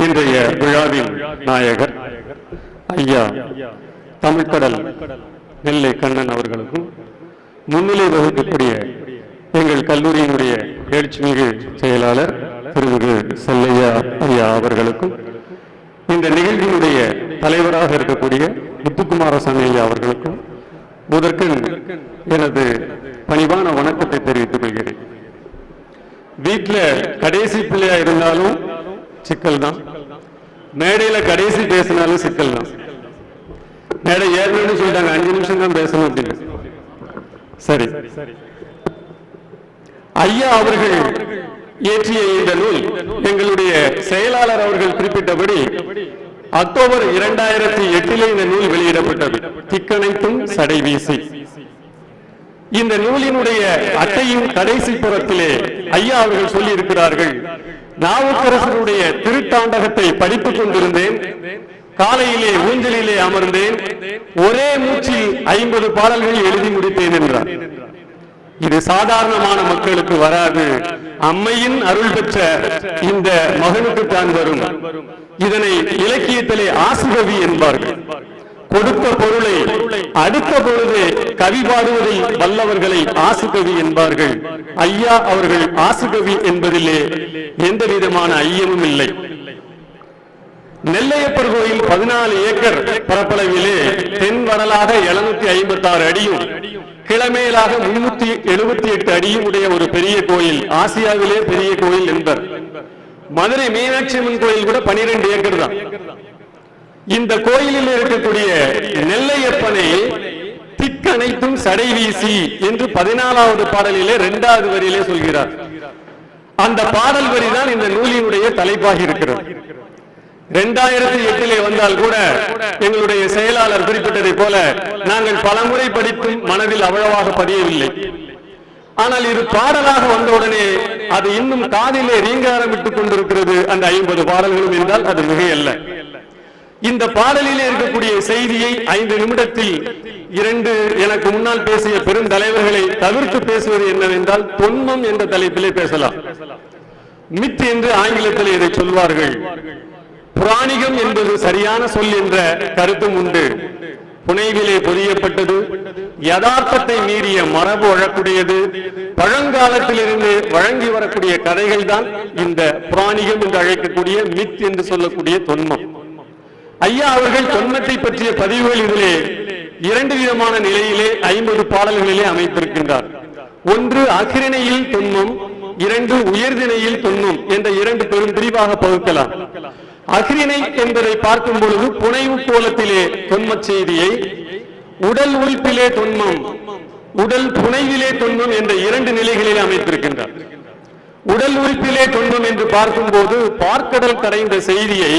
இன்றைய விழாவின் நாயகர் ஐயா தமிழ்கடல் நெல்லை கண்ணன் அவர்களுக்கும் முன்னிலை வகுக்கக்கூடிய எங்கள் கல்லூரியினுடைய எழுச்சிமிகு செயலாளர் திருமிகு செல்லையா ஐயா அவர்களுக்கும் இந்த நிகழ்ச்சியினுடைய தலைவராக இருக்கக்கூடிய முத்துக்குமாரசாமி ஐயா அவர்களுக்கும் முதற்கு எனது பணிவான வணக்கத்தை தெரிவித்துக் கொள்கிறேன். வீட்டில் கடைசி பிள்ளையா இருந்தாலும் சிக்கல் தான் மேடையில கடைசி பேசினாலும் சிக்கல் தான். மேடை ஏற்கனவே சொல்லிட்டாங்க அஞ்சு நிமிஷம் தான் பேசணும் அப்படின்னு. சரி. ஐயா அவர்கள் இயற்றிய இந்த நூல் எங்களுடைய செயலாளர் அவர்கள் குறிப்பிட்டபடி அக்டோபர் இரண்டாயிரத்தி எட்டிலே இந்த நூல் வெளியிடப்பட்டது. திக்கணைத்தும் சடை வீசி. இந்த நூலினுடைய அட்டையின் கடைசி புறத்திலே ஐயா அவர்கள் சொல்லி இருக்கிறார்கள் நாவுக்கரசருடைய திருத்தாண்டகத்தை படித்துக் கொண்டிருந்தேன். காலையிலே ஊஞ்சலிலே அமர்ந்தேன். ஒரே மூச்சில் ஐம்பது பாடல்கள் எழுதி முடித்தேன் என்றார். இது சாதாரணமான மக்களுக்கு வராது. அம்மையின் அருள் பெற்ற இந்த மகனுக்கு தான் வரும். இதனை இலக்கியத்திலே ஆசுகவி என்பார்கள். கொடுத்த பொருளை அடுத்த பொழுது கவி பாடுவதில் வல்லவர்களை ஆசுகவி என்பார்கள். ஐயா அவர்கள் ஆசுகவி என்பதிலே எந்த விதமான ஐயமும் இல்லை. நெல்லையப்பர் கோயில் பதினாலு ஏக்கர் பரப்பளவிலே தென் வரலாக எழுநூத்தி ஐம்பத்தி ஆறு அடியும் கிழமையிலாக முன்னூத்தி எழுபத்தி எட்டு அடியும் உடைய ஒரு பெரிய கோயில் ஆசியாவிலே பெரிய கோயில் என்பர். மதுரை மீனாட்சி அம்மன் கோயில் கூட பனிரெண்டு ஏக்கர் தான். இந்த கோயிலில் இருக்கக்கூடிய நெல்லையப்பனை திக்கனைத்தும் சடை வீசி என்று பதினாலாவது பாடலிலே இரண்டாவது வரியிலே சொல்கிறார். அந்த பாடல் வரிதான் இந்த நூலினுடைய தலைப்பாகி இருக்கிறது. இரண்டாயிரத்தி எட்டிலே வந்தால் கூட எங்களுடைய செயலாளர் குறிப்பிட்டதை போல நாங்கள் பலமுறை படித்தும் மனதில் அவ்வளவாக பதியவில்லை. ஆனால் இது பாடலாக வந்தவுடனே அது இன்னும் காதிலே ரீங்காரம் விட்டுக் கொண்டிருக்கிறது அந்த ஐம்பது பாடல்களும் என்றால் அது மிகையல்ல. இந்த பாடலிலே இருக்கக்கூடிய செய்தியை ஐந்து நிமிடத்தில் இரண்டு எனக்கு முன்னால் பேசிய பெருந்தலைவர்களை தவிர்த்து பேசுவது என்னவென்றால் தொன்மம் என்ற தலைப்பிலே பேசலாம். மித் என்று ஆங்கிலத்தில் இதை சொல்வார்கள். புராணிகம் என்பது சரியான சொல் என்ற கருத்தும் உண்டு. புனைவிலே பொதியப்பட்டது யதார்த்தத்தை மீறிய மரபு வழக்குடையது பழங்காலத்திலிருந்து வழங்கி வரக்கூடிய கதைகள் தான் இந்த புராணிகம் என்று அழைக்கக்கூடிய மித் என்று சொல்லக்கூடிய தொன்மம். ஐயா அவர்கள் தொன்மத்தை பற்றிய பதிவுகள் இதிலே இரண்டு விதமான நிலையிலே ஐம்பது பாடல்களிலே அமைத்திருக்கின்றார் ஒன்று அகிரணையில் தொன்மம் இரண்டு உயர்திணையில் தொன்மம் என்ற இரண்டு பெரும் பிரிவாக பகுக்கலாம். அகிரிணை என்பதை பார்க்கும் பொழுது புனைவு கோலத்திலே தொன்மச் செய்தியை உடல் உறுப்பிலே தொன்மம் உடல் புனைவிலே தொன்மம் என்ற இரண்டு நிலைகளிலே அமைத்திருக்கின்றார் உடல் உறுப்பிலே தொன்மம் என்று பார்க்கும்போது பார்க்கடல் கரைந்த செய்தியை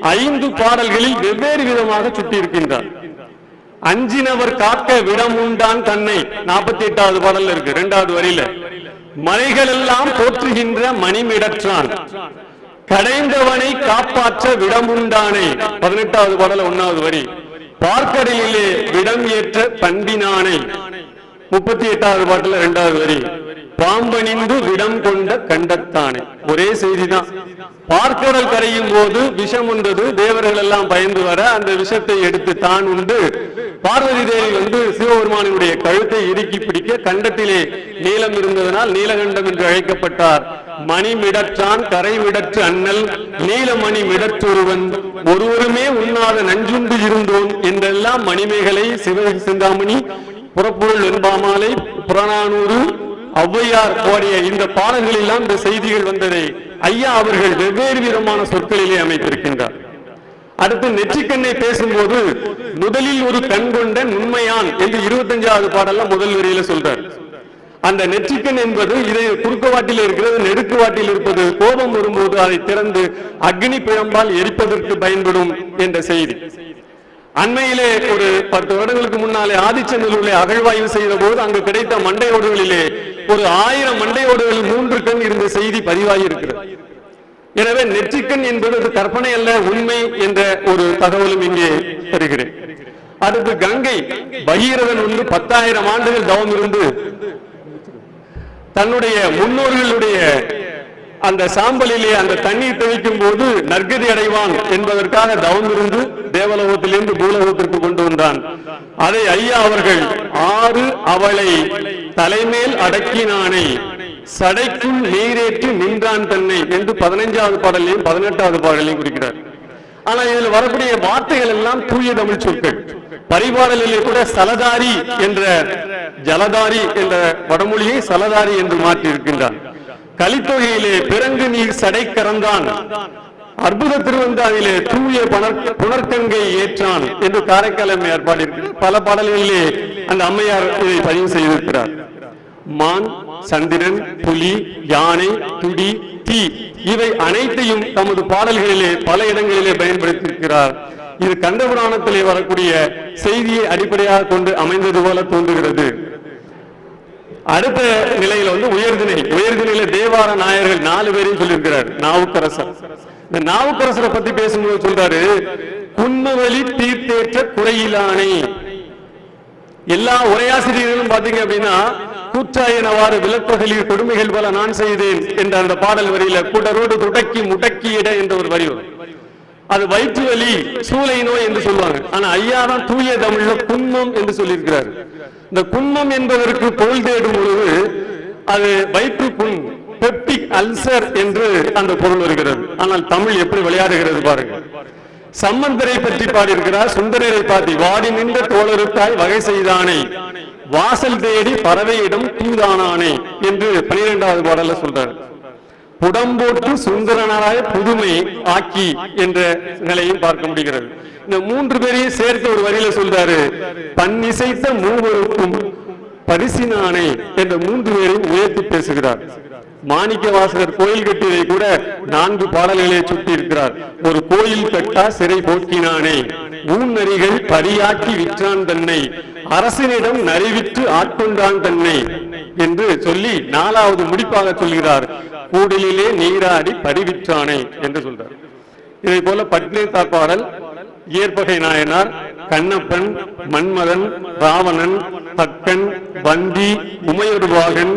ஐந்து பாடல்களில் வெவ்வேறு விதமாக சுட்டியிருக்கின்றார். அஞ்சினவர் காக்க விடம் உண்டான் தன்னை. நாற்பத்தி எட்டாவது பாடல்ல இருக்கு இரண்டாவது வரியில. மலைகள் எல்லாம் போற்றுகின்ற மணிமிடற்றான். கடைந்தவனை காப்பாற்ற விடமுண்டானே பதினெட்டாவது பாடல ஒன்னாவது வரி. பார்க்கடலிலே விடம் ஏற்ற பண்பினானை. முப்பத்தி எட்டாவது பாட்டுல இரண்டாவது வரி. பாம்பணிந்து விடம் கொண்ட கண்டத்தானே. ஒரே செய்திதான். பார்க்கடல் கரையும் போது விஷம் உண்டது தேவர்கள் எல்லாம் பயந்து வர அந்த விஷத்தை எடுத்து தான் உண்டு. பார்வதி தேவி வந்து சிவபெருமானினுடைய கழுத்தை இறுக்கி பிடிக்க கண்டத்திலே நீலம் இருந்ததனால் நீலகண்டம் என்று அழைக்கப்பட்டார். மணி மிடற்றான் கரை மிடற்று அண்ணல் நீலமணி மிடற்றொருவன். ஒருவருமே உண்ணாத நஞ்சுண்டு இருந்தோன் என்றெல்லாம் மணிமேகலை சிவ சிந்தாமணி புறப்பொருள் வெண்பாமாலை புறநானூறு ஔவையார் போடிய இந்த பாடல்களெல்லாம் இந்த செய்திகள் வந்ததை ஐயா அவர்கள் வெவ்வேறு விதமான சொற்களிலே அமைத்திருக்கின்றார். அடுத்து நெற்றிக்கண்ணை பேசும்போது முதலில் ஒரு கண் கொண்ட நுண்மையான் என்று இருபத்தஞ்சாவது பாடல்ல முதல் வரியில சொல்றார். அந்த நெற்றிக்கண் என்பது இதை குறுக்கவாட்டில் இருக்கிறது நெடுக்குவாட்டில் இருப்பது கோபம் வரும்போது அதை திறந்து அக்னி பிழம்பால் எரிப்பதற்கு பயன்படும் என்ற செய்தி. அண்மையிலே ஒரு பத்து வருடங்களுக்கு முன்னாலே ஆதிச்சநல்லூரிலே அகழ்வாய்வு செய்த போது அங்கு கிடைத்த மண்டையோடுகளிலே ஒரு ஆயிரம் மண்டையோடுகளில் மூன்று கண் இருந்த செய்தி பதிவாகி இருக்கிறது எனவே நெற்றிக்கண் என்பது அது கற்பனை அல்ல உண்மை என்ற ஒரு தகவலும் இங்கே தருகிறேன் அடுத்து கங்கை பகீரதன் வந்து பத்தாயிரம் ஆண்டுகள் தவம் இருந்து தன்னுடைய முன்னோர்களுடைய அந்த சாம்பலிலே அந்த தண்ணீர் தெளிக்கும் போது நற்கதி அடைவான் என்பதற்காக தவம் இருந்து தேவலோகத்திலிருந்து பூலோகத்திற்கு கொண்டு வந்தான். அதை ஐயா அவர்கள் ஆறு அவளை தலைமேல் அடக்கினானை. சடைக்குள் நீரேற்றி நின்றான் தன்னை என்று பதினைஞ்சாவது பாடலையும் பதினெட்டாவது பாடலையும் குறிக்கிறார். ஆனா இதில் வரக்கூடிய வார்த்தைகள் எல்லாம் தூய தமிழ் சொற்கள். பரிபாடலிலே கூட சலதாரி என்ற ஜலதாரி என்ற வடமொழியை சலதாரி என்று மாற்றி இருக்கின்றான் கலித்தொகையிலே பிறங்கு நீர் சடை கறந்தான். அற்புத திருவந்தாவிலே தூய புனர்கங்கை ஏற்றான் என்று காரைக்கால் ஏற்பாடு பாடியிருக்கிறார். பல பாடல்களிலே அந்த அம்மையார் இதை பதிவு செய்திருக்கிறார். மான் சந்திரன் புலி யானை துடி தீ இவை அனைத்தையும் தமது பாடல்களிலே பல இடங்களிலே பயன்படுத்தியிருக்கிறார். இது கண்டபுராணத்திலே வரக்கூடிய செய்தியை அடிப்படையாக கொண்டு அமைந்தது போல தோன்றுகிறது. அடுத்த நிலையில வந்து உயர்தினை உயர்தினையில தேவார நாயர்கள் நாலு பேரையும் சொல்லியிருக்கிறார். நாவுக்கரசர். இந்த நாவுக்கரசரை பத்தி பேசும்போது சொல்றாரு குன்னவழி தீர்த்தேற்ற குறையிலானை. எல்லா உரையாசிரியர்களும் பாத்தீங்க அப்படின்னா கூற்றாயினவாறு விளப்பகலில் கொடுமைகள் பல நான் செய்தேன் என்ற அந்த பாடல் வரியில குடரோடு துடக்கி முடக்கியிட என்ற ஒரு வரி வரும். அது வயிற்று வலி சூளை நோய் என்று சொல்லுவாங்க. ஆனா ஐயா தான் தூய தமிழ்ல குன்மம் என்று சொல்லியிருக்கிறார். இந்த குன்மம் என்பதற்கு பொருள் தேடும் பொழுது அது வயிற்று புண் பெப்டிக் அல்சர் என்று அந்த பொருள் வருகிறது. ஆனால் தமிழ் எப்படி விளையாடுகிறது பாருங்க. சம்பந்தரை பற்றி பாடியிருக்கிறார் சுந்தரரை பாட்டி வாடி நின்ற தோழருத்தாய் வகை செய்தானே வாசல் தேடி பறவையிடம் தூதானானே என்று பனிரெண்டாவது பாடல சொல்றாரு. புடம்போட்டு சுந்தரனாய புதுமை ஆக்கி என்ற நிலையும் பார்க்க முடிகிறது. இந்த மூன்று பேரையும் சேர்த்து ஒரு வரியில சொல்றாரு பன்னிசைத்த மூவருக்கும் பரிசினானே என்ற மூன்று பேரையும் உயர்த்தி பேசுகிறார். மாணிக்க வாசகர் கோயில் கட்டியதை கூட நான்கு பாடல்களை சுட்டி இருக்கிறார். ஒரு கோயில் கட்டா சிறை போக்கினானே ஊன் நரிகள் பரியாக்கி விற்றான் தன்னை அரசனிடம் நறிவித்து ஆட்கொண்டான் தன்னை என்று சொல்லி நாலாவது முடிப்பாக சொல்கிறார். கூடலிலே நீராடி பரிவிற்றானே என்று சொல்றார். இதை போல பட்னி பாடல் இயற்பகை நாயனார் கண்ணப்பன் மன்மதன் ராவணன் தக்கன் வந்தி உமையொருவாகன்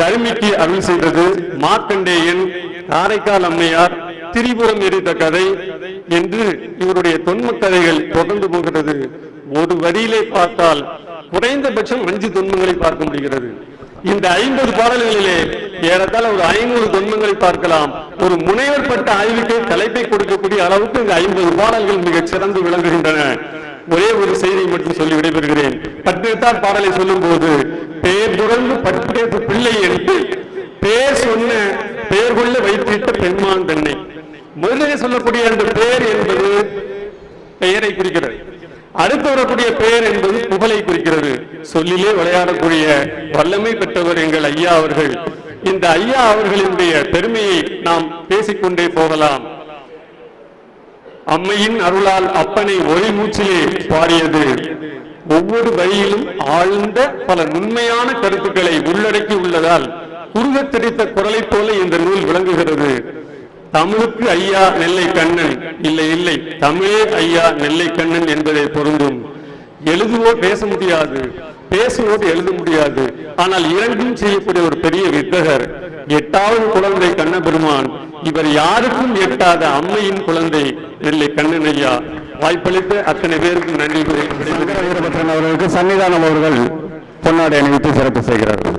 தர்மிக்கு அருள் செய்தது மார்க்கண்டேயன் காரைக்கால் அம்மையார் திரிபுரம் எரித்த கதை என்று இவருடைய தொன்மக் கதைகள் தொடர்ந்து போகிறது. ஒரு வரியிலே பார்த்தால் குறைந்தபட்சம் அஞ்சு துன்பங்களை பார்க்க முடிகிறது. இந்த ஐம்பது பாடல்களிலே ஏறத்தாழ ஒரு ஐநூறு தொன்மங்களை பார்க்கலாம். ஒரு முனைவர் பட்ட ஆய்வுக்கு தலைப்பை கொடுக்கக்கூடிய அளவுக்கு இந்த ஐம்பது பாடல்கள் மிக சிறந்து விளங்குகின்றன. ஒரே ஒரு செய்தியை மட்டும் சொல்லி விடைபெறுகிறேன். பட்டினத்தார் பாடலை சொல்லும் போது பேர் துறந்து பட்டு பிள்ளை எடுத்து பேர் சொன்ன பெயர் கொள்ள வைத்திட்ட பெண்மான் பெண்ணை முதலிலே சொல்லக்கூடிய அந்த பெயர் என்பது பெயரை குறிக்கிறது. அடுத்து வரக்கூடிய பெயர் என்பது புகழை குறிக்கிறது. சொல்லிலே விளையாடக்கூடிய வல்லமை பெற்றவர் எங்கள் ஐயா அவர்கள். இந்த ஐயா அவர்களினுடைய பெருமையை நாம் பேசிக்கொண்டே போகலாம். அம்மையின் அருளால் அப்பனை ஒளி மூச்சிலே பாடியது. ஒவ்வொரு வரியிலும் ஆழ்ந்த பல நுண்மையான கருத்துக்களை உள்ளடக்கி உள்ளதால் குறுகத் தெரித்த குரலைப் போல இந்த நூல் விளங்குகிறது. தமிழுக்கு ஐயா நெல்லை கண்ணன் இல்லை இல்லை. தமிழே ஐயா நெல்லை கண்ணன் என்பதை பொருந்தும். எழுதுவோ பேச முடியாது. பேசுவோடு எழுத முடியாது. ஆனால் இரண்டும் செய்யக்கூடிய ஒரு பெரிய வித்தகர் எட்டாவது குழந்தை கண்ணபெருமான். இவர் யாருக்கும் எட்டாத அம்மையின் குழந்தை நெல்லை கண்ணன் ஐயா. வாய்ப்பளித்த அத்தனை பேருக்கும் நன்றி அவர்களுக்கு சன்னிதானம் அவர்கள் பொன்னாடை அணிவித்து சிறப்பு செய்கிறார்கள்.